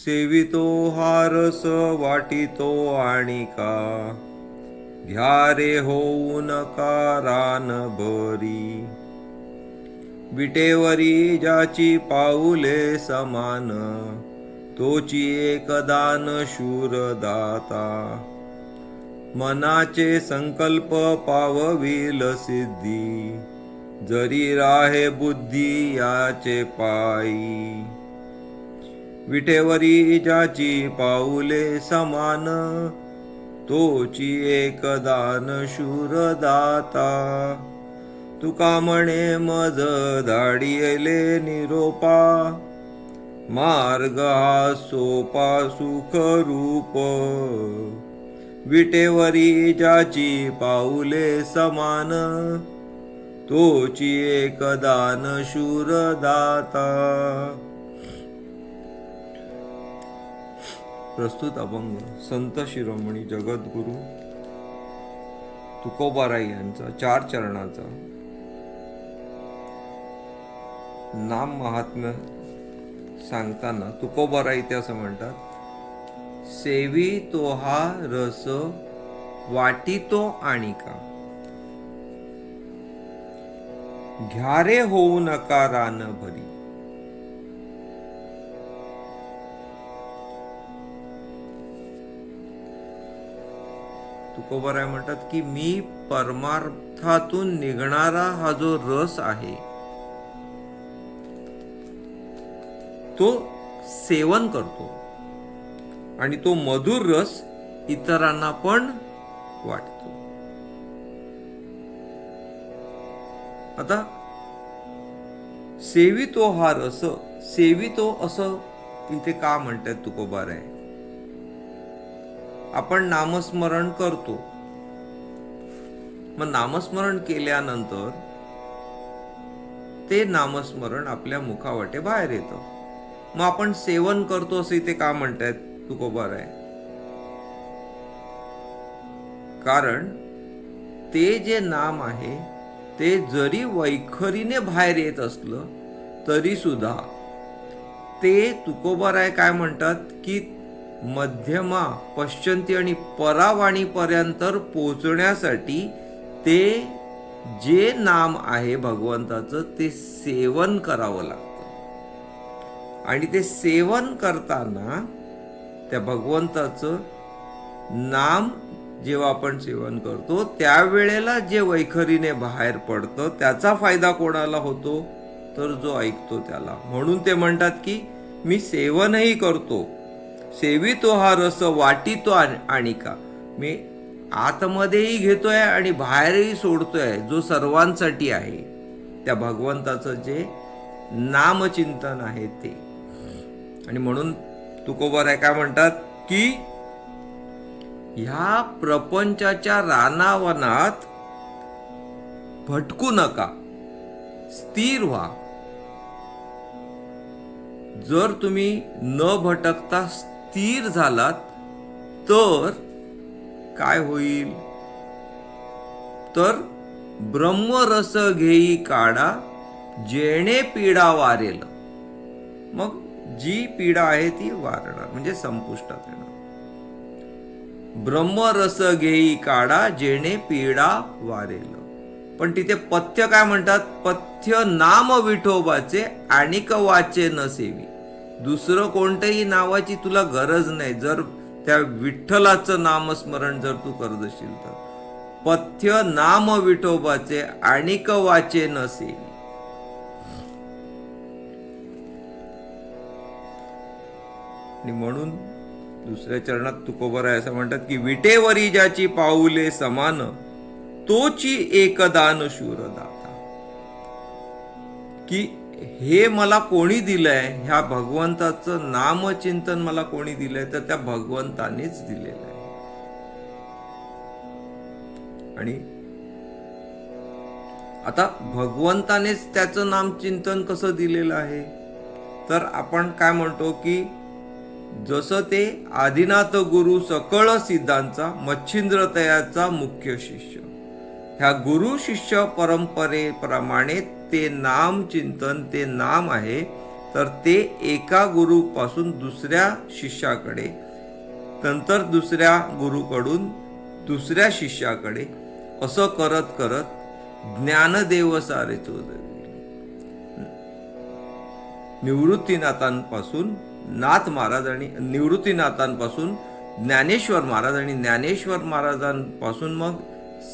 सेवितो हारस वाटितो आणि का घ्या रे होऊ नका रान बरी. विटेवरी ज्याची पाऊले समान तोची एकदान शूर दाता मनाचे संकल्प पावविल सिद्धी जरी राहे बुद्धी याचे पायी. विटेवरी ज्याची पाऊले समान तोची एक दान शूर दाता तुका म्हणे मज धाडियले निरोपा. मार्ग हा सोपा सुख रूप. विटेवरी ज्याची पाऊले समान तोची एक दान शूर दाता प्रस्तुत अभंग संत शिरोमणी जगद्गुरु तुकोबाराई यांचा चार चरणाचा. नाम महात्म्य सांगताना तुकोबाराई ते असं म्हणतात सेवी तो हा रस वाटी तो आणि का घ्यारे होऊ नका रान भरी तुकोबाराय म्हणतात की मी परमार्थातून निघणारा हा जो रस आहे तो सेवन करतो. आणि तो मधुर रस इतरांना पण वाटतो. आता सेवितो हा रस सेवितो असं इथे का म्हणतात तुकोबाराय आपण नामस्मरण करतो. मग नामस्मरण केल्यानंतर ते नामस्मरण आपल्या मुखावाटे बाहेर येतं. मग आपण सेवन करतो असं इथे का म्हणतायत? तुकोबार आहे कारण ते जे नाम आहे ते जरी वैखरीने बाहेर येत असलं तरी सुद्धा ते तुकोबाराय काय म्हणतात? की मध्यमा पश्चंती आणि परावाणीपर्यंत पोचण्यासाठी ते जे नाम आहे भगवंताचं ते सेवन करावं लागतं. आणि ते सेवन करताना त्या भगवंताचं नाम जेव्हा आपण सेवन करतो त्यावेळेला जे वैखरीने बाहेर पडतं त्याचा फायदा कोणाला होतो? तर जो ऐकतो त्याला. म्हणून ते म्हणतात की मी सेवनही करतो सेवितो हा रस वाटितो आणि का मी आतमध्येही घेतोय आणि बाहेरही सोडतोय जो सर्वांसाठी आहे. त्या भगवंताचं जे नामचिंतन आहे ते. आणि म्हणून तुकोबर आहे काय म्हणतात की ह्या प्रपंचाच्या रानावनात भटकू नका स्थिर व्हा. जर तुम्ही न भटकता स्थिर झालात तर काय होईल? तर ब्रह्मरस घेई काढा जेणे पीडा वारेल. मग जी पीडा आहे ती वारणार म्हणजे संपुष्टात येणार. ब्रह्मरस घेई काढा जेणे पीडा वारेल. पण तिथे पथ्य काय म्हणतात? पथ्य नाम विठोबाचे आणिक वाचे न सेवी दुसरं कोणत्याही नावाची तुला गरज नाही. जर त्या विठ्ठलाचं नामस्मरण जर तू करत असशील तर. पथ्य नाम विठोबाचे आणिक वाचे नसे. आणि म्हणून दुसऱ्या चरणात तुकोबर आहे असं म्हणतात की विटेवरी ज्याची पाऊले समान तोची एकदान शूरदाता की हे मला कोणी दिलंय? ह्या भगवंताचं नामचिंतन मला कोणी दिलंय? तर त्या भगवंतानेच दिलेलं आहे. आणि आता भगवंतानेच त्याचं नामचिंतन कसं दिलेलं आहे? तर आपण काय म्हणतो की जसं ते आदिनाथ गुरु सकळ सिद्धांचा मच्छिंद्र तयाचा मुख्य शिष्य. ह्या गुरु शिष्य परंपरेप्रमाणे ते नाम चिंतन ते नाम आहे तर ते एका गुरुपासून दुसऱ्या शिष्याकडे नंतर दुसऱ्या गुरुकडून दुसऱ्या शिष्याकडे असं करत करत ज्ञानदेव सारे निवृत्तीनाथांपासून नाथ महाराज आणि निवृत्तीनाथांपासून ज्ञानेश्वर महाराज आणि ज्ञानेश्वर महाराजांपासून मग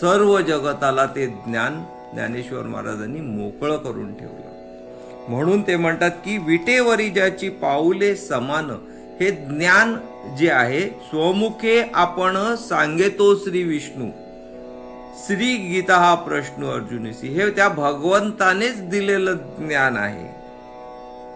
सर्व जगताला ते ज्ञान ज्ञानेश्वर महाराजांनी मोकळं करून ठेवलं. म्हणून ते म्हणतात की विटेवरी ज्याची पाऊले समान हे ज्ञान जे आहे स्वमुखे आपण सांगेतो श्री विष्णू. श्री गीता हा प्रश्न अर्जुनीसी हे त्या भगवंतानेच दिलेलं ज्ञान आहे.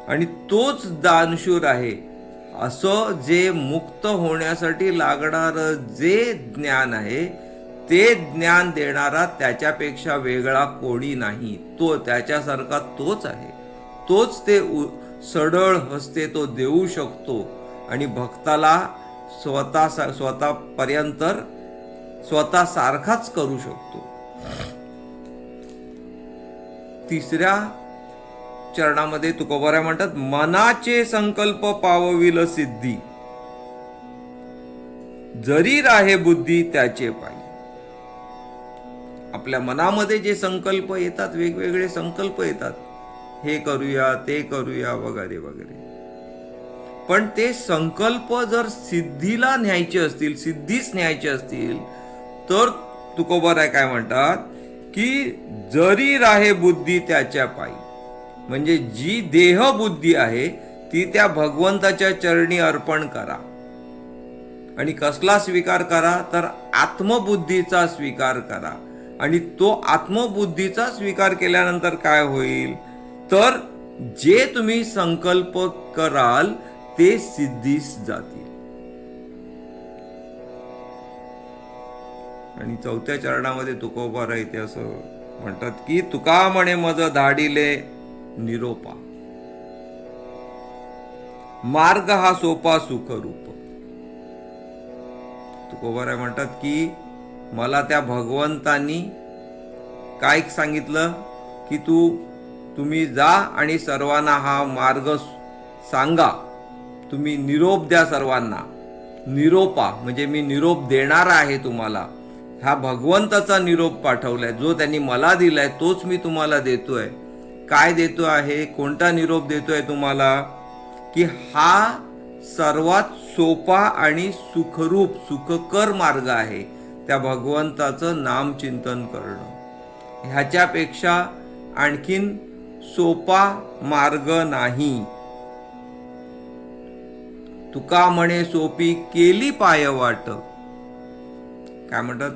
आणि तोच दानशूर आहे असं जे मुक्त होण्यासाठी लागणारं जे ज्ञान आहे ते ज्ञान देणारा त्याच्यापेक्षा वेगळा कोणी नाही. तो त्याच्यासारखा तोच आहे. तोच ते उ- सडळ हस्ते तो देऊ शकतो. आणि भक्ताला स्वतः स्वतःपर्यंत स्वतः सारखाच करू शकतो. तिसऱ्या चरणामध्ये तुकोबारा म्हणतात मनाचे संकल्प पावविल सिद्धी. जरी राहे बुद्धी त्याचे पाय. आपल्या मनामध्ये जे संकल्प येतात वेगवेगळे संकल्प येतात हे करूया ते करूया वगैरे वगैरे. पण ते संकल्प जर सिद्धीला न्यायचे असतील सिद्धीच न्यायचे असतील तर तुकोबाराय काय म्हणतात? की जरी राहे बुद्धी त्याच्या पायी. म्हणजे जी देह बुद्धी आहे ती त्या भगवंताच्या चरणी अर्पण करा. आणि कसला स्वीकार करा? तर आत्मबुद्धीचा स्वीकार करा. आणि तो आत्मबुद्धीचा स्वीकार केल्यानंतर काय होईल? तर जे तुम्ही संकल्प कराल ते सिद्धीस जातील. आणि चौथ्या चरणामध्ये तुकोबा राहते असं म्हणतात की तुका म्हणे मज धाडिले निरोपा. मार्ग हा सोपा सुखरूप. तुकोबाराय म्हणतात की मला त्या भगवंतांनी काय सांगितलं? की तू तुम्ही जा आणि सर्वांना हा मार्ग सांगा. तुम्ही निरोप द्या सर्वांना. निरोपा म्हणजे मी निरोप देणार आहे तुम्हाला. हा भगवंताचा निरोप पाठवलाय. जो त्यांनी मला दिलाय तोच मी तुम्हाला देतोय. काय देतो आहे? कोणता निरोप देतोय तुम्हाला? की हा सर्वात सोपा आणि सुखरूप सुखकर मार्ग आहे. त्या भगवंताचं नामचिंतन करणं. ह्याच्यापेक्षा आणखीन सोपा मार्ग नाही. तुका म्हणे सोपी केली पायवाट काय म्हणतात?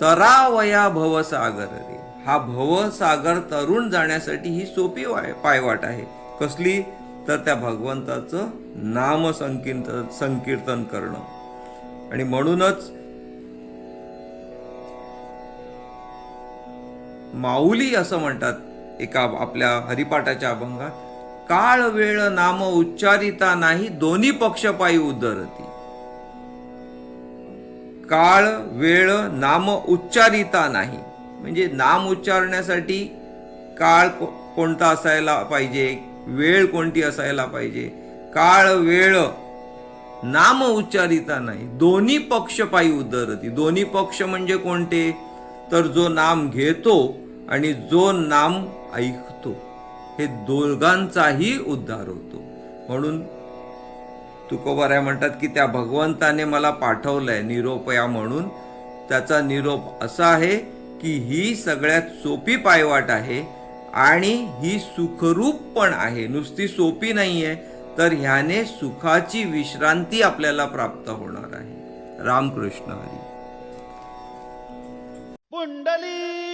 तरावया भवसागर रे हा भवसागर तरुण जाण्यासाठी ही सोपी वाय- पायवाट आहे. कसली? तर त्या भगवंताचं नाम संकीर्तन संकीर्तन करणं. आणि म्हणूनच माऊली असं म्हणतात एका आपल्या हरिपाठाच्या अभंगात काळ वेळ नाम उच्चारिता नाही दोन्ही पक्ष पायी उद्धरती काळ वेळ नाम उच्चारिता नाही. म्हणजे नाम उच्चारण्यासाठी काळ कोणता असायला पाहिजे? वेळ कोणती असायला पाहिजे? काळ वेळ नाम उच्चारिता नाही दोन्ही पक्ष पायी उद्धरती दोन्ही पक्ष म्हणजे कोणते? तर जो नाम घेतो आणि जो नाम ऐकतो हे दोघांचाही उद्धार होतो. म्हणून तुकोबाऱ्या म्हणतात की त्या भगवंताने मला पाठवलंय निरोपया म्हणून. त्याचा निरोप असा आहे की ही सगळ्यात सोपी पायवाट आहे आणि ही सुखरूप पण आहे. नुसती सोपी नाही आहे तर ह्याने सुखाची विश्रांती आपल्याला प्राप्त होणार आहे. रामकृष्ण हरी. पुंडली